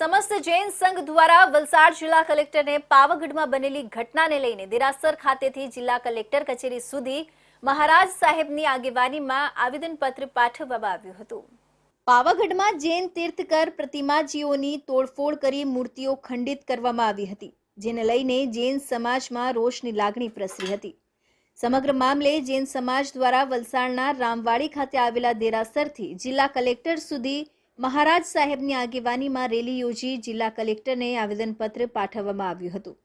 સમસ્ત જૈન સંઘ દ્વારા વલસાડ જિલ્લા કલેક્ટરને પાવાગઢમાં બનેલી ઘટનાને લઈને દેરાસર ખાતેથી જિલ્લા કલેક્ટર કચેરી સુધી મહારાજ સાહેબની આગેવાનીમાં આવેદનપત્ર પાઠવવામાં આવ્યું હતું. પાવાગઢમાં જૈન તીર્થકર પ્રતિમાજીઓની તોડફોડ કરી મૂર્તિઓ ખંડિત કરવામાં આવી હતી, જેને લઈને જૈન સમાજમાં રોષની લાગણી પ્રસરી હતી. સમગ્ર મામલે જૈન સમાજ દ્વારા વલસાડના રામવાડી ખાતે આવેલા દેરાસરથી જિલ્લા કલેક્ટર સુધી મહારાજ સાહેબની આગેવાનીમાં રેલી યોજી જિલ્લા કલેક્ટરને આવેદનપત્ર પાઠવવામાં આવ્યું હતું.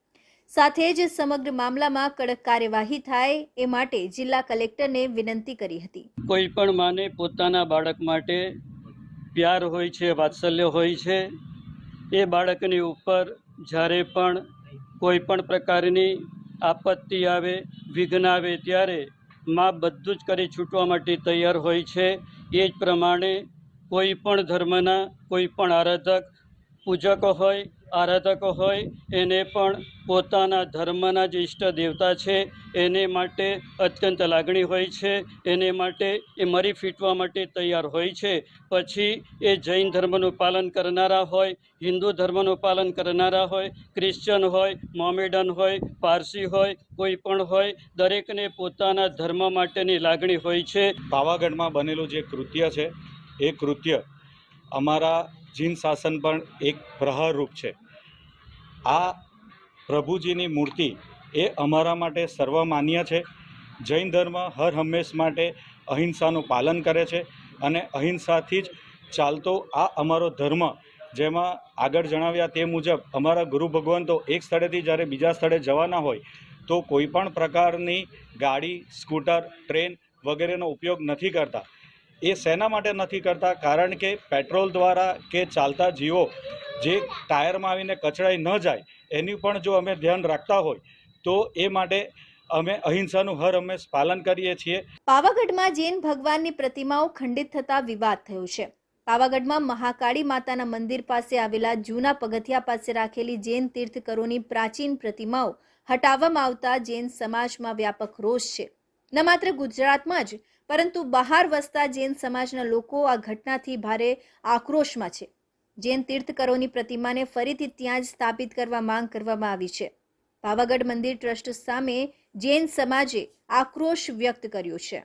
સાથે જ સમગ્ર મામલામાં કડક કાર્યવાહી થાય એ માટે જિલ્લા કલેક્ટરને વિનંતી કરી હતી. કોઈ પણ માને પોતાના બાળક માટે પ્યાર હોય છે, વાત્સલ્ય હોય છે, એ બાળકની ઉપર જ્યારે પણ કોઈ પણ પ્રકારની આપત્તિ આવે, વિઘ્ન આવે ત્યારે માં બધું જ કરી છૂટવા માટે તૈયાર હોય છે. એ જ પ્રમાણે કોઈ પણ ધર્મના, કોઈ પણ આરાધક, પૂજકો હોય, આરાધકો હોય, એને પણ પોતાના ધર્મના જે ઈષ્ટ દેવતા છે, એને માટે અત્યંત લાગણી હોય છે, એને માટે એ મરી ફીટવા માટે તૈયાર હોય છે. પછી એ જૈન ધર્મનું પાલન કરનારા હોય, હિન્દુ ધર્મનું પાલન કરનારા હોય, ક્રિશ્ચન હોય, મોમેડન હોય, પારસી હોય, કોઈ પણ હોય, દરેકને પોતાના ધર્મ માટેની લાગણી હોય છે. પાવાગઢમાં બનેલું જે કૃત્ય છે એ કૃત્ય અમારા જીન શાસન પણ એક પ્રહારરૂપ છે. આ પ્રભુજીની મૂર્તિ એ અમારા માટે સર્વમાન્ય છે. જૈન ધર્મ હર હંમેશ માટે અહિંસાનું પાલન કરે છે અને અહિંસાથી જ ચાલતો આ અમારો ધર્મ, જેમાં આગળ જણાવ્યા તે મુજબ અમારા ગુરુ ભગવંતો એક સ્થળેથી જ્યારે બીજા સ્થળે જવાના હોય, તો કોઈ પણ પ્રકારની ગાડી, સ્કૂટર, ટ્રેન વગેરેનો ઉપયોગ નથી કરતા. એ શેના માટે નથી કરતા, કારણ કે પેટ્રોલ દ્વારા કે ચાલતા જીવો જે ટાયરમાં આવીને કચડાઈ ન જાય, એની પણ જો અમે ધ્યાન રાખતા હોય, તો એ માટે અમે અહિંસાનું હર હંમેશ પાલન કરીએ છીએ. પાવાગઢમાં જૈન ભગવાનની પ્રતિમાઓ ખંડિત થતા વિવાદ થયો છે. પાવાગઢમાં મહાકાળી માતાના મંદિર પાસે આવેલા જૂના પગથિયા પાસે રાખેલી જૈન તીર્થકરોની પ્રાચીન પ્રતિમાઓ હટાવવામાં આવતા જૈન સમાજમાં વ્યાપક રોષ છે. ન માત્ર ગુજરાતમાં જ પરંતુ બહાર વસતા જૈન સમાજના લોકો આ ઘટનાથી ભારે આક્રોશમાં છે. જૈન તીર્થકરોની પ્રતિમાને ફરીથી ત્યાં જ સ્થાપિત કરવા માંગ કરવામાં આવી છે. પાવાગઢ મંદિર ટ્રસ્ટ સામે જૈન સમાજે આક્રોશ વ્યક્ત કર્યો છે.